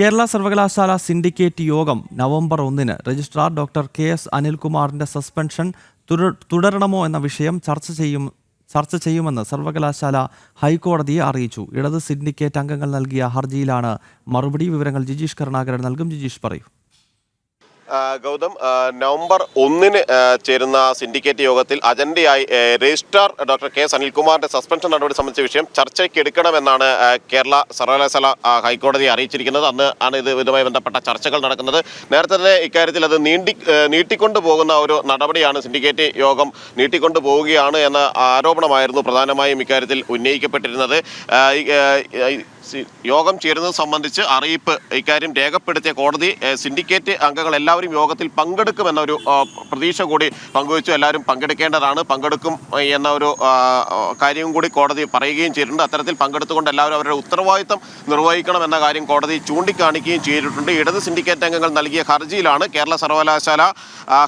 കേരള സർവകലാശാല സിൻഡിക്കേറ്റ് യോഗം നവംബർ ഒന്നിന് രജിസ്ട്രാർ ഡോക്ടർ കെ എസ് അനിൽകുമാറിന്റെ സസ്പെൻഷൻ തുടരണമോ എന്ന വിഷയം ചർച്ച ചെയ്യും ചർച്ച ചെയ്യുമെന്ന് സർവകലാശാല ഹൈക്കോടതിയെ അറിയിച്ചു. ഇടത് സിൻഡിക്കേറ്റ് അംഗങ്ങൾ നൽകിയ ഹർജിയിലാണ് മറുപടി വിവരങ്ങൾ ജിജീഷ് കരുണാകരൻ നൽകും. ജിജീഷ് പറയൂ. ഗൗതം നവംബർ ഒന്നിന് ചേരുന്ന സിൻഡിക്കേറ്റ് യോഗത്തിൽ അജണ്ടയായി രജിസ്ട്രാർ ഡോക്ടർ കെ എസ് അനിൽകുമാറിന്റെ സസ്പെൻഷൻ നടപടി സംബന്ധിച്ച വിഷയം ചർച്ചയ്ക്ക് എടുക്കണമെന്നാണ് കേരള സർവകലാശാല ഹൈക്കോടതി ഹൈക്കോടതിയെ അറിയിച്ചിരിക്കുന്നത്. അന്ന് ആണ് ഇത് ഇതുമായി ബന്ധപ്പെട്ട ചർച്ചകൾ നടക്കുന്നത്. നേരത്തെ തന്നെ ഇക്കാര്യത്തിൽ അത് നീണ്ടി നീട്ടിക്കൊണ്ടു പോകുന്ന ഒരു നടപടിയാണ് സിൻഡിക്കേറ്റ് യോഗം നീട്ടിക്കൊണ്ടു പോവുകയാണ് എന്ന ആരോപണമായിരുന്നു പ്രധാനമായും ഇക്കാര്യത്തിൽ ഉന്നയിക്കപ്പെട്ടിരുന്നത്. യോഗം ചേരുന്നത് സംബന്ധിച്ച് അറിയിപ്പ് ഇക്കാര്യം രേഖപ്പെടുത്തിയ കോടതി സിൻഡിക്കേറ്റ് അംഗങ്ങൾ എല്ലാവരും യോഗത്തിൽ പങ്കെടുക്കുമെന്ന ഒരു പ്രതീക്ഷ കൂടി പങ്കുവച്ചു. എല്ലാവരും പങ്കെടുക്കേണ്ടതാണ്. പങ്കെടുക്കും എന്ന ഒരു കാര്യവും കൂടി കോടതി പറയുകയും ചെയ്തിട്ടുണ്ട്. അത്തരത്തിൽ പങ്കെടുത്തുകൊണ്ട് എല്ലാവരും അവരുടെ ഉത്തരവാദിത്തം നിർവഹിക്കണം എന്ന കാര്യം കോടതി ചൂണ്ടിക്കാണിക്കുകയും ചെയ്തിട്ടുണ്ട്. ഇടത് സിൻഡിക്കേറ്റ് അംഗങ്ങൾ നൽകിയ ഹർജിയിലാണ് കേരള സർവകലാശാല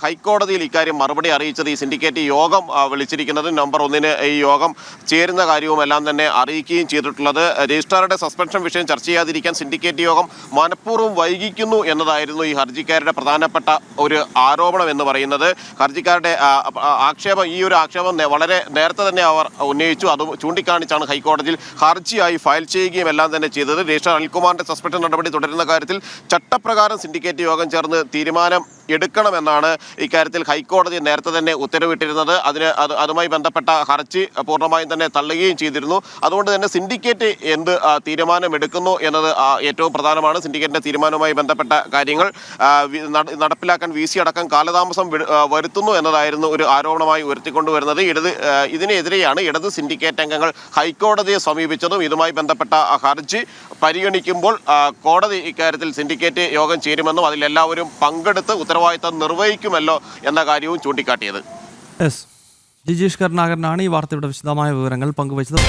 ഹൈക്കോടതിയിൽ ഇക്കാര്യം മറുപടി അറിയിച്ചത്. ഈ സിൻഡിക്കേറ്റ് യോഗം വിളിച്ചിരിക്കുന്നത് നവംബർ ഒന്നിന് ഈ യോഗം ചേരുന്ന കാര്യവും എല്ലാം തന്നെ അറിയിക്കുകയും ചെയ്തിട്ടുള്ളത്. രജിസ്ട്രാറുടെ സസ്പെൻഷൻ വിഷയം ചർച്ച ചെയ്യാതിരിക്കാൻ സിൻഡിക്കേറ്റ് യോഗം മനഃപൂർവം വൈകിക്കുന്നു എന്നതായിരുന്നു ഈ ഹർജിക്കാരുടെ പ്രധാനപ്പെട്ട ഒരു ആരോപണം എന്ന് പറയുന്നത്. ഹർജിക്കാരുടെ ആക്ഷേപം ഈ ഒരു ആക്ഷേപം വളരെ നേരത്തെ തന്നെ അവർ ഉന്നയിച്ചു. അത് ചൂണ്ടിക്കാണിച്ചാണ് ഹൈക്കോടതിയിൽ ഹർജിയായി ഫയൽ ചെയ്യുകയും എല്ലാം തന്നെ ചെയ്തത്. രജിസ്റ്റർ അനിൽകുമാറിന്റെ സസ്പെൻഷൻ നടപടി തുടരുന്ന കാര്യത്തിൽ ചട്ടപ്രകാരം സിൻഡിക്കേറ്റ് യോഗം ചേർന്ന് തീരുമാനം എടുക്കണമെന്നാണ് ഇക്കാര്യത്തിൽ ഹൈക്കോടതി നേരത്തെ തന്നെ ഉത്തരവിട്ടിരുന്നത്. അതിന് അത് അതുമായി ബന്ധപ്പെട്ട ഹർജി പൂർണമായും തന്നെ തള്ളുകയും ചെയ്തിരുന്നു. അതുകൊണ്ട് തന്നെ സിൻഡിക്കേറ്റ് എന്ത് തീരുമാനമെടുക്കുന്നു തീരുമാനം എന്നത് ഏറ്റവും പ്രധാനമാണ്. സിൻഡിക്കേറ്റിന്റെ തീരുമാനവുമായി ബന്ധപ്പെട്ട കാര്യങ്ങൾ നടപ്പിലാക്കാൻ വി സി അടക്കം കാലതാമസം വരുത്തുന്നു എന്നതായിരുന്നു ഒരു ആരോപണമായി ഉയർത്തിക്കൊണ്ടുവരുന്നത്. ഇടത് ഇതിനെതിരെയാണ് ഇടത് സിൻഡിക്കേറ്റ് അംഗങ്ങൾ ഹൈക്കോടതിയെ സമീപിച്ചതും ഇതുമായി ബന്ധപ്പെട്ട ഹർജി പരിഗണിക്കുമ്പോൾ കോടതി ഇക്കാര്യത്തിൽ സിൻഡിക്കേറ്റ് യോഗം ചേരുമെന്നും അതിലെല്ലാവരും പങ്കെടുത്ത് ഉത്തരവാദിത്തം നിർവഹിക്കുമല്ലോ എന്ന കാര്യവും ചൂണ്ടിക്കാട്ടിയത്. ജിജീഷ് കരുണാകരനാണ് ഈ വാർത്തയുടെ വിശദമായ വിവരങ്ങൾ പങ്കുവച്ചത്.